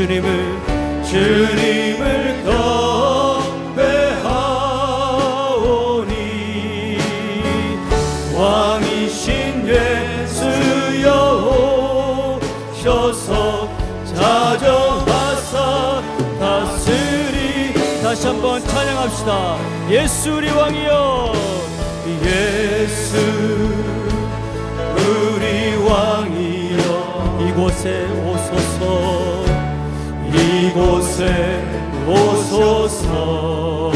주님을 주님을 경배하오니. 왕이신 예수여 오셔서 자정하사 다스리 다시 한번 찬양합시다. 예수 우리 왕이여 이곳에 오소서.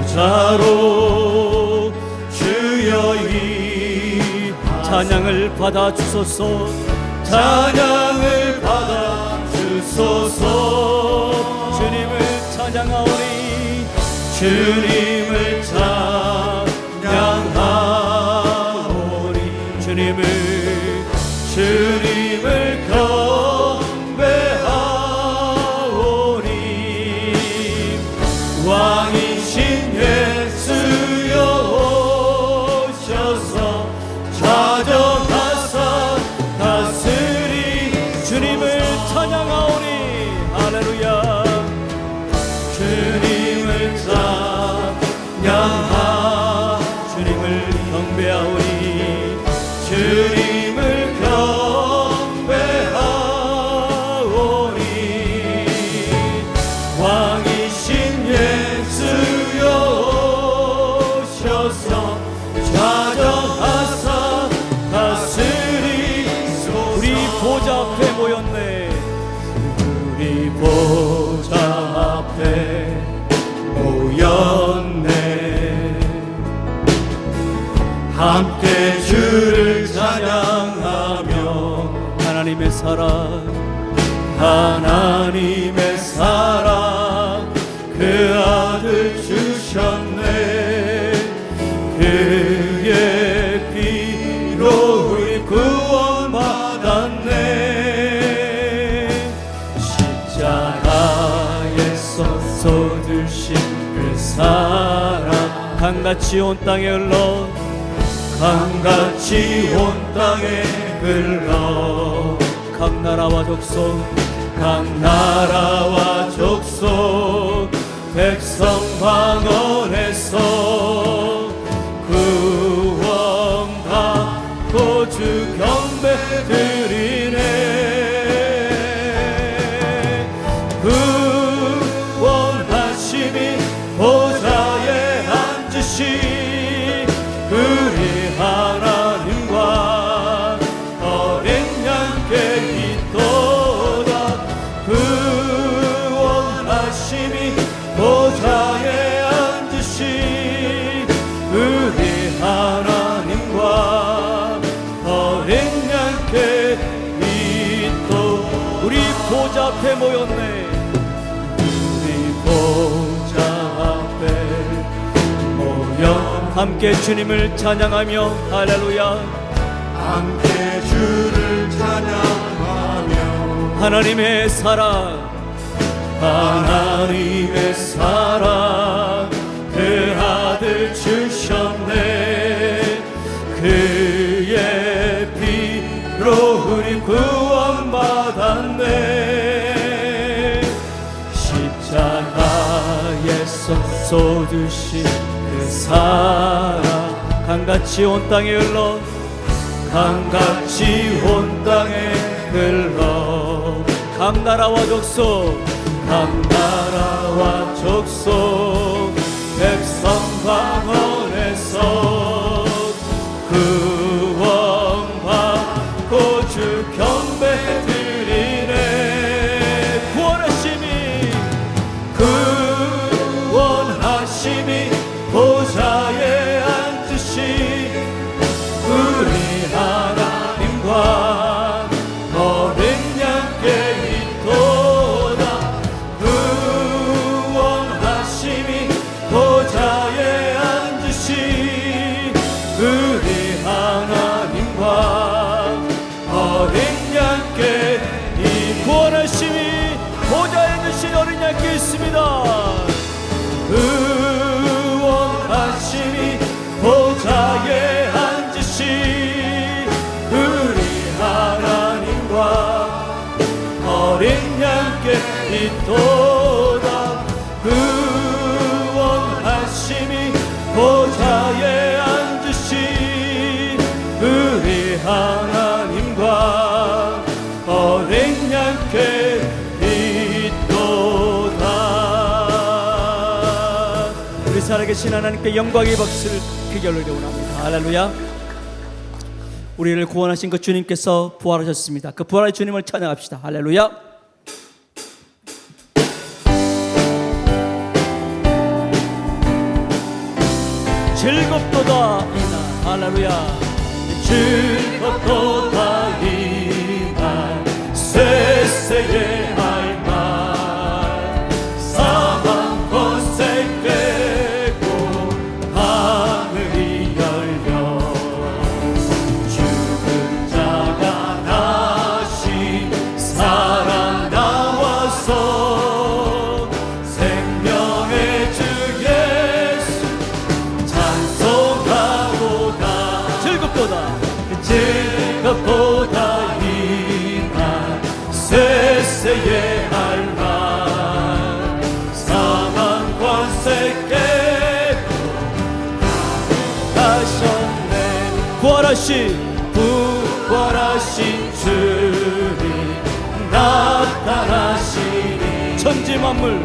보좌로 주여 이 찬양을 받아 주소서. 찬양을 받아 주소서. 주님을 찬양하오니 주님을 보좌 앞에 모였네. 우리 보좌 앞에 모였네. 함께 주를 찬양하며 하나님의 사랑 하나님 쏟으신 그 사랑 강같이 온 땅에 흘러 강같이 온 땅에 흘러. 각 나라와 족속 각 나라와 족속. 백성 방언에서 함께 주님을 찬양하며 할렐루야. 함께 주를 찬양하며 하나님의 사랑 하나님의 사랑. 그 아들 주셨네. 그의 피로 우리 구원받았네. 십자가에서 쏟으신 그 사랑 강같이 온 땅에 흘러 강같이 온 땅에 흘러. 각 나라와 족속 각 나라와 족속 우리 하나님과 어린 양께 이 구원하심이 보좌에 드신 어린 양께 있습니다. 있도 양께 있도다. 우리 살아계신 하나님께 영광의 박수를 크게 올리려 원합니다. 할렐루야. 우리를 구원하신 그 주님께서 부활하셨습니다. 그 부활의 주님을 찬양합시다. 할렐루야. 즐겁도다. 이날 할렐루야. 즐겁도다 Yeah. 부활하신 부활하신 주님. 나타나시니 천지 만물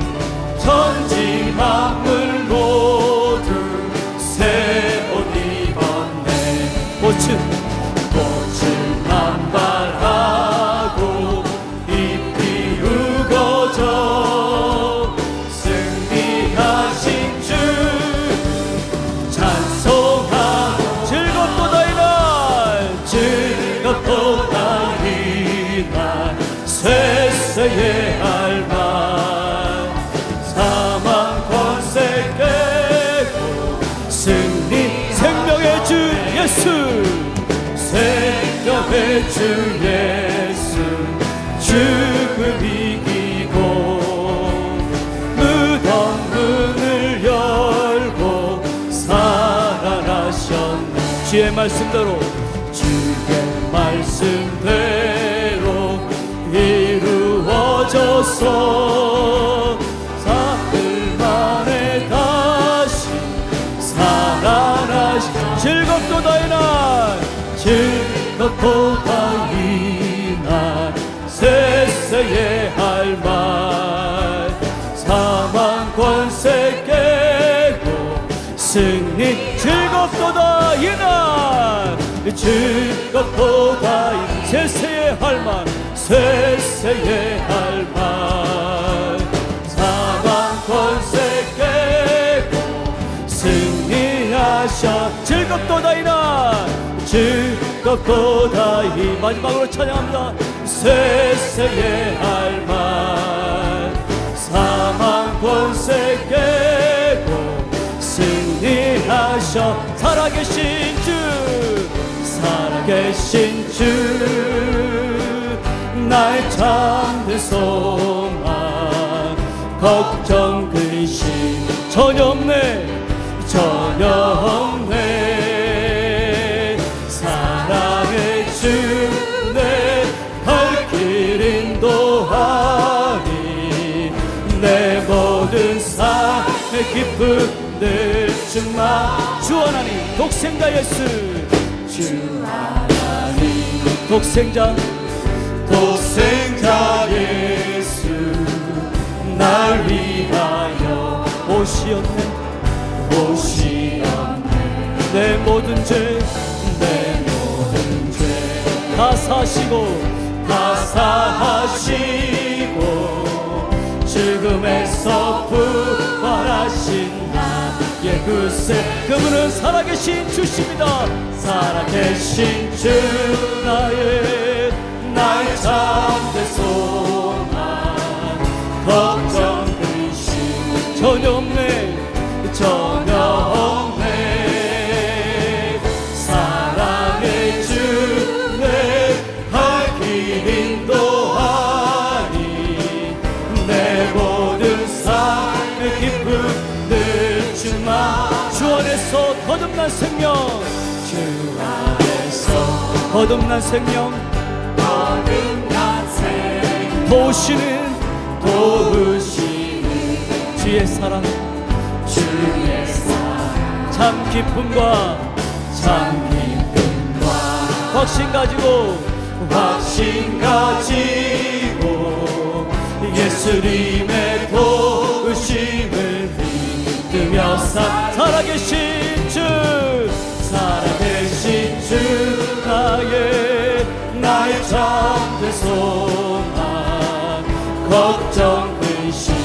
천지 만물 모두 새옷 입었네. 꽃은 쇠쇠의 할말 사망 권세 깨고 승리 생명의 주 예수. 생명의 주 예수. 죽음 이기고 무덤 문을 열고 살아나셨네. 주의 말씀대로 이루어져서. 사흘 만에 다시 살아나신 즐겁도다 이날 즐겁도다 이날 쇠쇠의 할말. 사망 권세 깨고 승리. 즐겁도다 이날 즐겁도다 이 세세의 할만 쇠 즐겁도다 이날 즐겁도다 이. 마지막으로 찬양합니다. 쇠쇠의 할말 사망 권세 깨고 승리하셔. 살아계신 주 살아계신 주 나의 참된 소망. 걱정 근심 전혀 없네. 전혀 없네 삶의 기쁨들 주만 주 하나님 독생자 예수. 주 하나님. 독생자. 독생자 예수 날 위하여 오시었네. 오시었네. 내 모든 죄. 다내 모든 죄. 사시고. 다 사하시고 죽음에서 부활하신 나의 구세 그분은 살아계신 주십니다. 살아계신 주 나의 나의 참된 소 안에서 거듭난 생명 거듭난 생 도우시는 도우시는 주의 사랑 주의 사랑 참 기쁨과 참 기쁨과 확신 가지고 확신 가지고 예수님의 도우심을 믿으며 살아계신 걱정 근심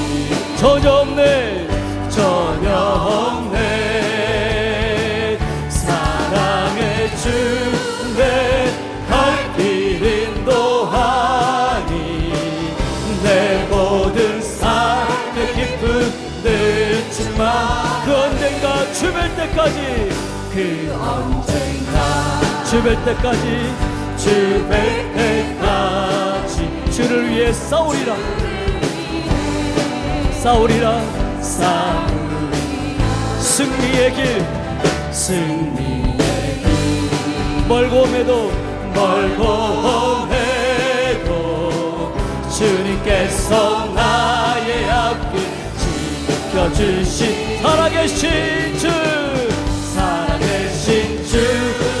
전혀 없네. 전혀 없네. 사랑의 주내 발길 인도하니 내 모든 삶의 기쁨들 주만 그 언젠가 주뵐 때까지 그 언젠가 주뵐 때까지 주뵐 때까지 주를 위해 싸우리라. 싸우리라. 싸우리 승리의 길. 승리의 멀고 매도 멀고 해도 주님께서 나의 앞길 지켜주신 살아계신 주 살아계신 주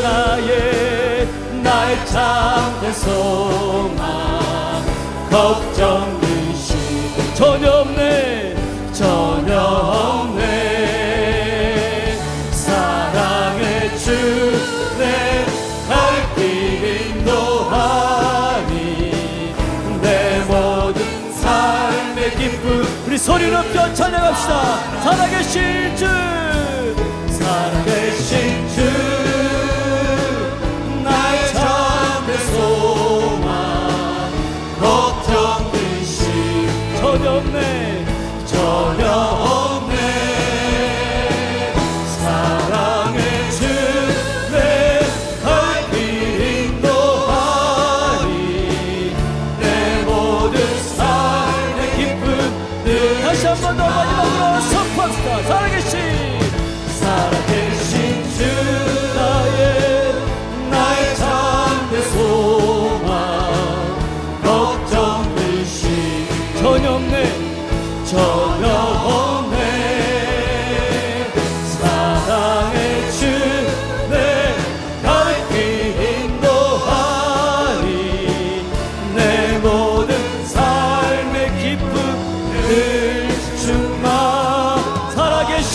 나의 나의 참된 소망 걱정 근심 전혀 없네. 전혀 없네. 사랑의 주내 발길 인도하니 내 모든 삶의 기쁨. 우리 소리 높여 찬양합시다. 살아계신 주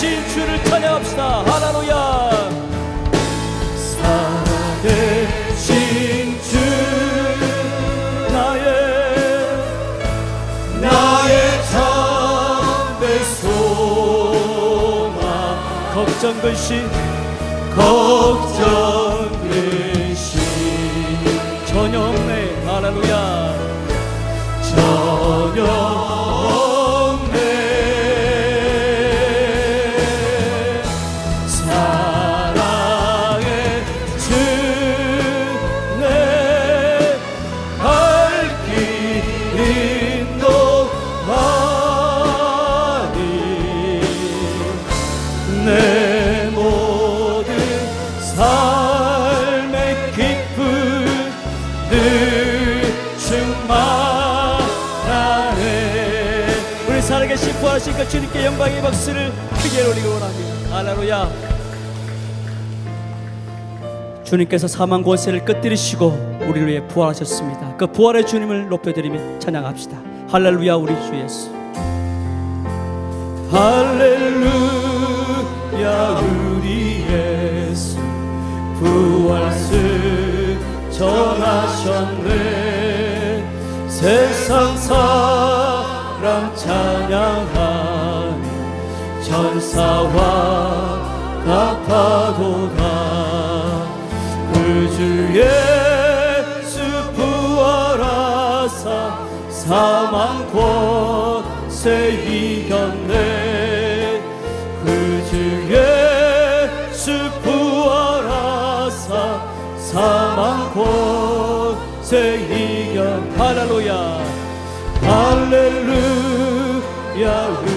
살아계신 주를 찬양합시다. 할렐루야. 살아계신 주. 나의 나의 참된 소망. 걱정 근심 부활하신 그 주님께 영광의 박수를 크게 올리기 원합니다. 할렐루야. 주님께서 사망 권세를 끄뜨리시고 우리를 위해 부활하셨습니다. 그 부활의 주님을 높여드리며 찬양합시다. 할렐루야 우리 주 예수. 할렐루야 우리 예수. 부활스 전하셨네. 세상 사 람 찬양하니 전사와 갚아도다. 그주 예수 부활하사 사망 권세 이겼네. 그주 예수 부활하사 사망 권세 이겼 할렐루야. 할렐루야 우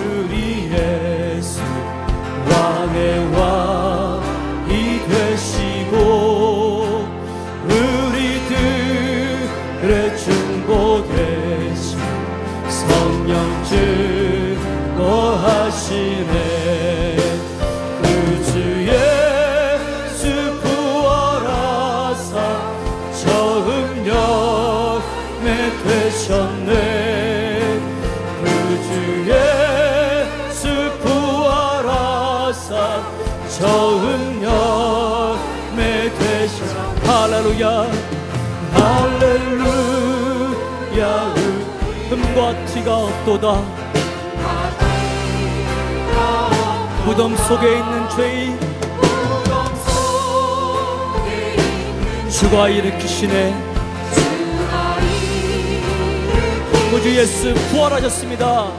없도다 무덤 속에 있는 죄인. 주가 일으키시네. 구주 예수 부활하셨습니다.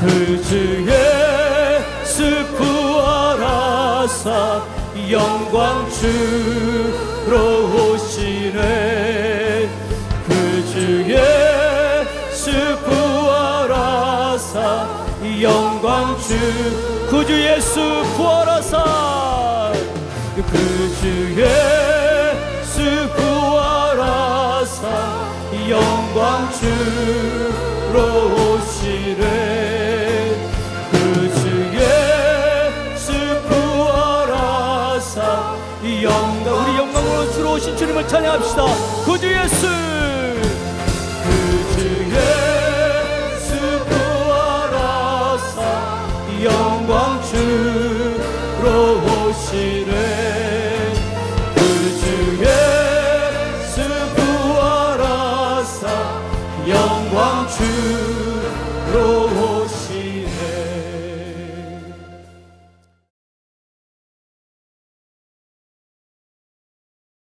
그주 예수 부활하사 영광 주로 오시네. 그주 예수 부활하사 영광 주 구주 예수 부활하사. 그주 예수 부활하사. 영광 주로 오시네 그주 예수 부활하사. 영광 우리 영광으로 주로 오신 주님을 찬양합시다. 구주 예수